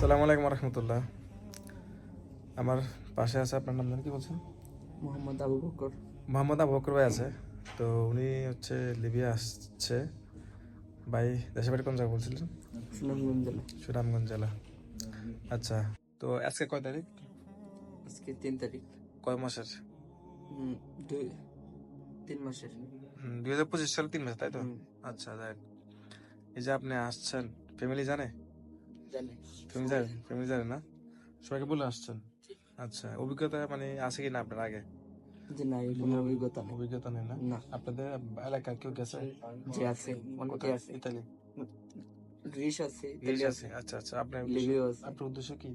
সালামু আলাইকুম রহমতুল্লাহ। আমার পাশে আছে আপনার নাম জানি কি বলছেন? মোহাম্মদ আবু বকর। মোহাম্মদ আবু বকর ভাই আছে। তো উনি হচ্ছে লিবিয়া আসছে। ভাই দেশের বাড়ি কোন জায়গা বলছিলেন? সুনামগঞ্জ জেলা। সুনামগঞ্জ জেলা। আচ্ছা তো আজকে কয় তারিখ? আজকে তিন তারিখ। কয় মাসের? দুই তিন মাসের। দুই হাজার পঁচিশ সালে তিন মাস তাই তো? আচ্ছা দেখ এই যে আপনি আসছেন ফ্যামিলি জানে? জানে। ফ্যামিলি না? সবাইকে বলে আসছেন? আচ্ছা অভিজ্ঞতা মানে আছে কি না আপনার আগে? যে না এই অভিজ্ঞতা নেই। অভিজ্ঞতা নেই না? না। আপনাদের এলাকার কেউ গেছে? যে আছে অনেকে আছে। ইতালি? গ্রিস আছে ইতালি আছে। আচ্ছা আচ্ছা আপনার লিবিয়া আছে। আপনার উদ্দেশ্য কি?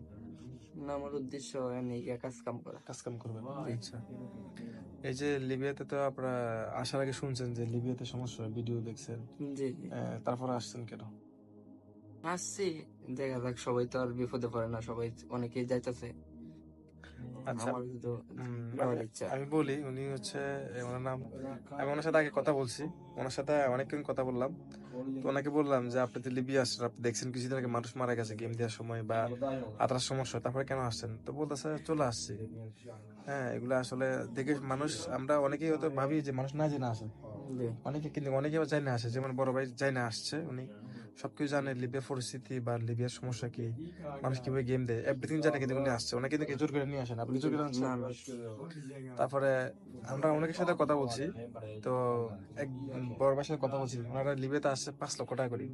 না আমার উদ্দেশ্য এনে কাজ কাম করা। কাজ কাম আচ্ছা। এই যে লিবিয়াতে তো আপনারা আসার আগে শুনছেন যে লিবিয়াতে সমস্যা ভিডিও দেখছেন। জি। তারপরে আসছেন কেন? আসছি। দেখা যাক সবাই তো আর বিপদে পড়ে না সবাই অনেকেই যাইতেছে। আচ্ছা আমি বলি উনি হচ্ছে ওনার নাম আমি ওনার সাথে আগে কথা বলছি। ওনার সাথে অনেকক্ষণ কথা বললাম। তো ওনাকে বললাম যে আপনি তো লিবিয়া আসছেন আপনি দেখছেন কিছুদিন আগে মানুষ মারা গেছে গেম দেওয়ার সময় বা আদার সমস্যা তারপরে কেন আসছেন? তো বলতেছে চলে আসছি। হ্যাঁ এগুলো আসলে দেখে মানুষ আমরা অনেকেই হয়তো ভাবি যে মানুষ না জেনে আসে। জি অনেকে কিন্তু অনেকে আবার জানে আসে। যেমন বড় ভাই জানে আসছে উনি সবকিছু জানে লিবিয়ার পরিস্থিতি বা লিবিয়ার সমস্যা কি মানুষ কীভাবে গেম দেয় এভরিথিং জানে কিন্তু উনি আসছে। ওনাকে কিন্তু জোর করে নিয়ে আসেন আপনি জোর করে আনছেন? না না। তারপরে আমরা অনেকের সাথে কথা বলছি। তো এক বড় ভাইয়ের সাথে কথা বলছি ওনারা লিবিয়াতে আসছে পাঁচ লক্ষ টাকা করে।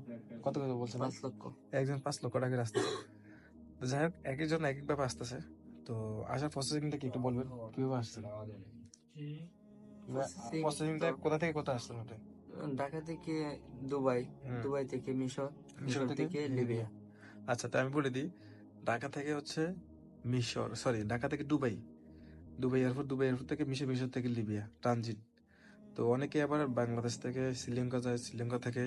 কত কথা বলছেন? পাঁচ লক্ষ। একজন পাঁচ লক্ষ টাকা করে আসতেছে। তো যাই হোক এক একজন এক একভাবে আসতেছে। তো আসার প্রসেসিংটা কি একটু বলবেন? কীভাবে Processing প্রসেসিংটা কোথা থেকে কোথায় আসছেন ওটা ঢাকা থেকে দুবাই দুবাই থেকে মিশর মিশর থেকে? লিবিয়া। আচ্ছা তো আমি বলে দিই ঢাকা থেকে হচ্ছে মিশর সরি ঢাকা থেকে Dubai. Dubai airport Dubai airport থেকে মিশর মিশর থেকে লিবিয়া ট্রানজিট। তো অনেকে আবার বাংলাদেশ থেকে শ্রীলঙ্কা যায় শ্রীলঙ্কা থেকে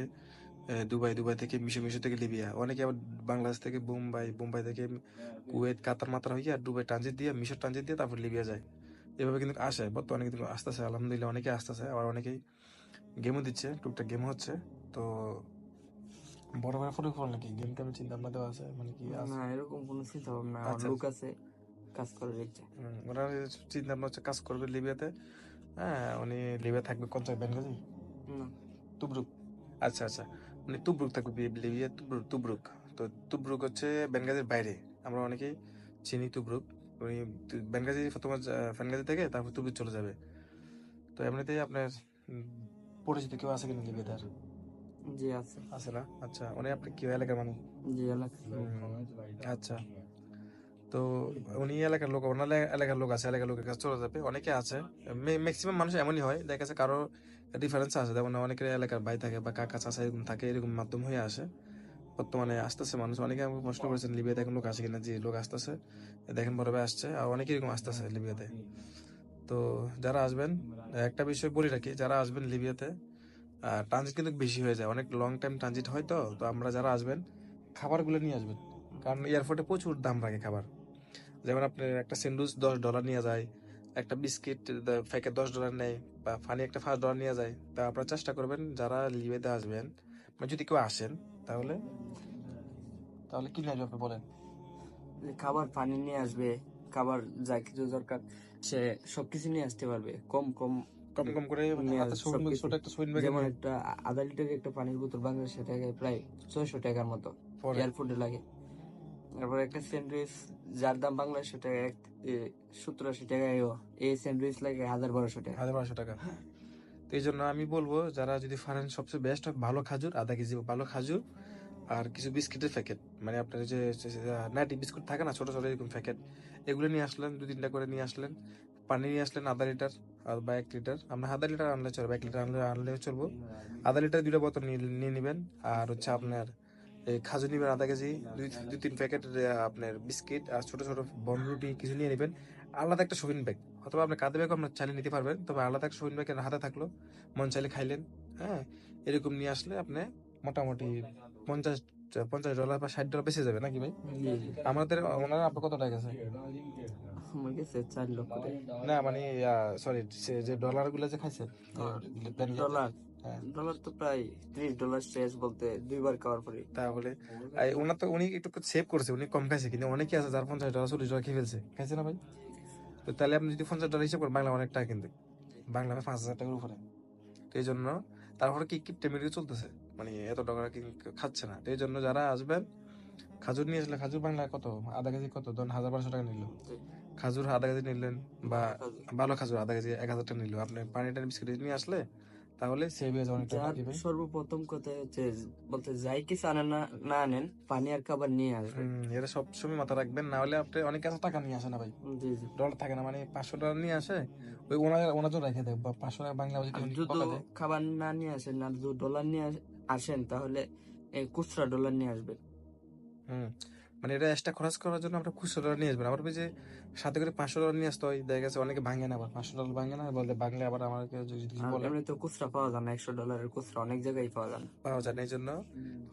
দুবাই দুবাই থেকে মিশর মিশর থেকে লিবিয়া। অনেকে আবার বাংলাদেশ থেকে বোম্বাই বোম্বাই থেকে কুয়েত কাতার মাত্রা হয়ে আর দুবাই ট্রানজিট দিয়ে মিশর ট্রানজিট দিয়ে তারপর লিবিয়া যায়। এভাবে কিন্তু আসে। বর্তমানে কিন্তু আসতেছে আলহামদুলিল্লাহ অনেকে আসতেছে আবার অনেকেই গেমও দিচ্ছে টুকটাক গেম হচ্ছে। তো বড় বড় ফটো ফোন নাকি? গেম টেমের চিন্তা ভাবনা দেওয়া আছে? মানে কি? না এরকম কোনো চিন্তা ভাবনা আমার আচ্ছা। লোক আছে কাজ করার ইচ্ছা ওনার চিন্তা ভাবনা হচ্ছে কাজ করবে লিবিয়াতে। হ্যাঁ উনি লিবিয়া থাকবে কোন জায়গায় বেনগাজি না। তুবরুক। আচ্ছা আচ্ছা। উনি তুবরুক থাকবে লিবিয়া তুবরুক তুবরুক। তো তুবরুক হচ্ছে বেনগাজির বাইরে। আমরা অনেকেই চিনি তুবরুক। উনি বেনগাজি তোমার বেনগাজি থেকে তারপর তুবরুক চলে যাবে। তো এমনিতেই আপনার পরিচিত কেউ আছে কিনা লিবিয়াতে? আর? জি আছে। আছে না? আচ্ছা উনি আপনি কি এলাকার মানুষ? জি এলাকা আচ্ছা। তো উনি এলাকার লোক ওনার এলাকার লোক আছে এলাকার লোকের কাছে চলে যাবে। অনেকে আছে। ম্যাক্সিমাম মানুষ এমনই হয় দেখা যাচ্ছে কারও ডিফারেন্স আছে। যেমন অনেকের এলাকার ভাই থাকে বা কাকা চাচা এরকম থাকে এরকম মাধ্যম হয়ে আসে। বর্তমানে আসতেছে। মানুষ অনেকে আমাকে প্রশ্ন করেছেন, লিবিয়াতে এখন লোক আসে কিনা? যে লোক আসতেছে। দেখেন বড় ভাই আসছে, আর অনেকে এরকম আসতেছে লিবিয়াতে। তো যারা আসবেন, একটা বিষয় বলি রাখি, যারা আসবেন লিবিয়াতে ট্রানজিট কিন্তু বেশি হয়ে যায়। অনেক লং টাইম ট্রানজিট হয় তো তো আমরা যারা আসবেন, খাবারগুলো নিয়ে আসবেন। কারণ এয়ারপোর্টে প্রচুর দাম রাখে খাবার। যেমন আপনার একটা স্যান্ডউইচ দশ ডলার নিয়ে যায়, একটা বিস্কিট প্যাকেট দশ ডলার নেয়, বা ফানি একটা পাঁচ ডলার নিয়ে যায়। তা আপনারা চেষ্টা করবেন, যারা লিবিয়াতে আসবেন যদি কেউ আসেন তাহলে? তাহলে কি নিয়ে আপনি বলেন? খাবার পানি নিয়ে আসবে খাবার যা কিছু দরকার সে সবকিছু নিয়ে আসতে পারবে কম কম কম কম করে? মানে যেমন একটা আধা লিটার একটা পানির বোতল বাংলাদেশে টাকায় প্রায় ছয়শো টাকার মতো পরে? এয়ারপোর্টে লাগে। তারপর একটা স্যান্ডউইচ যার দাম বাংলাদেশে টাকা এক সত্তর আশি টাকা এই স্যান্ডউইচ লাগে হাজার বারোশো টাকা। হাজার বারোশো টাকা। তো এই জন্য আমি বলব, যারা যদি ফারেন সবচেয়ে বেস্ট হয়, ভালো খাজুর আধা কেজি ভালো খাজুর, আর কিছু বিস্কিটের প্যাকেট মানে আপনার যে নাটি বিস্কুট থাকে না, ছোট ছোট এরকম প্যাকেট এগুলো নিয়ে আসলেন দু তিনটা করে নিয়ে আসলেন, পানি নিয়ে আসলেন আধা লিটার, আর বা এক লিটার। আমরা আধা লিটার আনলে চলবে, এক লিটার আনলে, আনলেও চলবো। আধা লিটার দুইটা বোতল নিয়ে নেবেন, আর হচ্ছে আপনার এই খাজু নেবেন আধা কেজি, দুই দুই, তিন প্যাকেট আপনার বিস্কিট, আর ছোট ছোট বন রুটি কিছু নিয়ে নেবেন। আলাদা একটা শপিং ব্যাগ অথবা আপনি কাঁধে ব্যাগ আপনার চালিয়ে নিতে পারবেন তবে আলাদা একটা শপিং ব্যাগ হাতে থাকল মন চাইলে খাইলেন হ্যাঁ? এরকম নিয়ে আসলে আপনি মোটামুটি পঞ্চাশ পঞ্চাশ ডলার বা ষাট ডলার বেঁচে যাবে নাকি ভাই? আমাদের ওনারা আপনার কত টাকা আছে চার লক্ষ না মানে সরি যে ডলারগুলো যে খাইছেন ডলার হ্যাঁ। ডলার তো প্রায় ত্রিশ ডলার শেষ বলতে দুইবার খাওয়ার পরে তাহলে ওনার তো উনি একটু সেভ করেছে উনি কম খাইছে কিন্তু অনেকে আছে যার পঞ্চাশ ডলার চল্লিশ ডলার খেয়ে ফেলছে। খাইছে না ভাই? তো তাহলে আপনি যদি পঞ্চাশ ডলার হিসাব করেন বাংলা অনেক টাকা কিন্তু। বাংলা পাঁচ হাজার টাকার উপরে। তো এই জন্য তারপরে কি কিপটে মেরে চলতেছে? মানে এত টাকা কি খাচ্ছে না। তো এই জন্য যারা আসবেন খাজুর নিয়ে আসলে খাজুর বাংলা কত? আধা কেজি কত? ধরুন হাজার বারোশো টাকা নিল। খাজুর আধা কেজি নিলেন বা ভালো খাজুর আধা কেজি এক হাজার টাকা নিল। আপনি পানিটা টানি বিস্কিট নিয়ে আসলে তাহলে সেভ হয়ে যাবে সর্বপ্রথম কথা হচ্ছে বলতে যাই কিছু আনেন না না আনেন পানি আর খাবার নিয়ে আসবেন এটা সবসময় মাথা রাখবেন না হলে আপনি অনেক কাছে টাকা নিয়ে আসে না ভাই। জি জি। ডলার থাকে না মানে পাঁচশো ডলার নিয়ে আসে ওই ওনার ওনার জন্য রেখে দেয়। পাঁচশো টাকা বাংলা যদি খাবার না নিয়ে আসেন আর যদি ডলার নিয়ে আসেন তাহলে খুচরা ডলার নিয়ে আসবেন। হুম। মানে এটা এক্সট্রা খরচ করার জন্য আমরা খুচরো ডলার নিয়ে আসবেন ওই যে সাথে করে পাঁচশো ডলার নিয়ে আসতে হয় দেখা গেছে অনেকে ভাঙে না আবার। পাঁচশো ডলার ভাঙে না বলতে বাংলা আবার আমাকে যদি কিছু বলে। এমনি তো খুচরা পাওয়া যায় না একশো ডলারের খুচরা অনেক জায়গায় পাওয়া যায় না। পাওয়া যায় না এই জন্য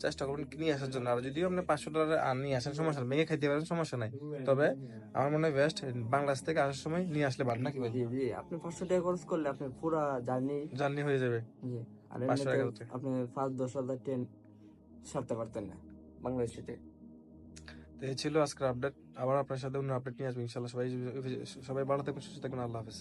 চেষ্টা করবেন নিয়ে আসার জন্য। আর যদিও আপনি পাঁচশো ডলার আর নিয়ে আসেন সমস্যা নেই। ভেঙে খাইতে পারেন সমস্যা নাই। তবে আমার মনে হয় বেস্ট বাংলাদেশ থেকে আসার সময় নিয়ে আসলে ভালো। নাকি ভাই? জি জি। আপনি পাঁচশো টাকা খরচ করলে আপনি পুরা জার্নি জার্নি হয়ে যাবে। জি। আর 500 এমনিতে টাকাতে। আপনি পাঁচ দশ হাজার ট্রেন সারতে পারতেন না বাংলাদেশে তো এই ছিল আজকের আপডেট আবার আপনার সাথে অন্য আপডেট নিয়ে আসবেন ইনশাল্লাহ সবাই সবাই ভালো থাকবেন সুস্থ থাকবেন আল্লাহ হাফেজ।